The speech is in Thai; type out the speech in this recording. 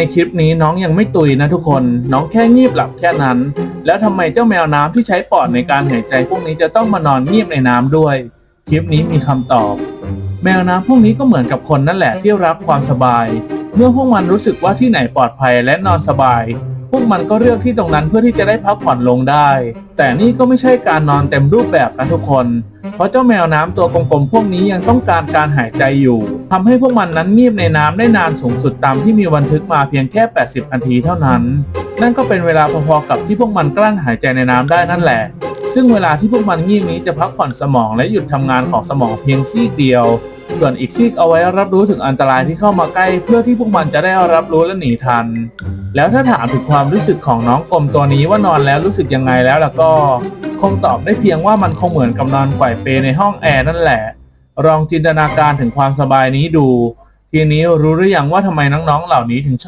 ในคลิปนี้น้องยังไม่ตุยนะทุกคน น้องแค่งีบหลับแค่นั้น แล้วทำไมเจ้าแมวน้ำที่ใช้ปอดในการหายใจพวกนี้จะต้องมานอนงีบในน้ำด้วย คลิปนี้มีคำตอบ แมวน้ำพวกนี้ก็เหมือนกับคนนั่นแหละที่รักความสบาย เมื่อพวกมันรู้สึกว่าที่ไหนปลอดภัยและนอนสบาย พวกมันก็เลือกที่ตรงนั้นเพื่อที่จะได้พักผ่อนลงได้ แต่นี่ก็ไม่ใช่การนอนเต็มรูปแบบนะทุกคน เพราะเจ้าแมวน้ำตัวกลมๆพวกนี้ยังต้องการการหายใจอยู่ทำให้พวกมันนั้นงีบในน้ำได้นานสูงสุดตามที่มีบันทึกมาเพียงแค่ 80นาทีเท่านั้น นั่นก็เป็นเวลาพอๆกับที่พวกมันกลั้นหายใจในน้ำได้นั่นแหละซึ่งเวลาที่พวกมันงีบนี้จะพักผ่อนสมองและหยุดทำงานของสมองเพียงซีกเดียว ส่วนอีกซีกเอาไว้รับรู้ถึงอันตรายที่เข้ามาใกล้ เพื่อที่พวกมันจะได้รับรู้และหนีทัน แล้วถ้าถามถึงความรู้สึกของน้องกลมตัวนี้ว่านอนแล้วรู้สึกยังไงแล้วล่ะก็ คงตอบได้เพียงว่ามันคงเหมือนกับนอนไกว่เปในห้องแอร์นั่นแหละ ลองจินตนาการถึงความสบายนี้ดู ทีนี้รู้หรือยังว่าทำไมน้องๆเหล่านี้ถึง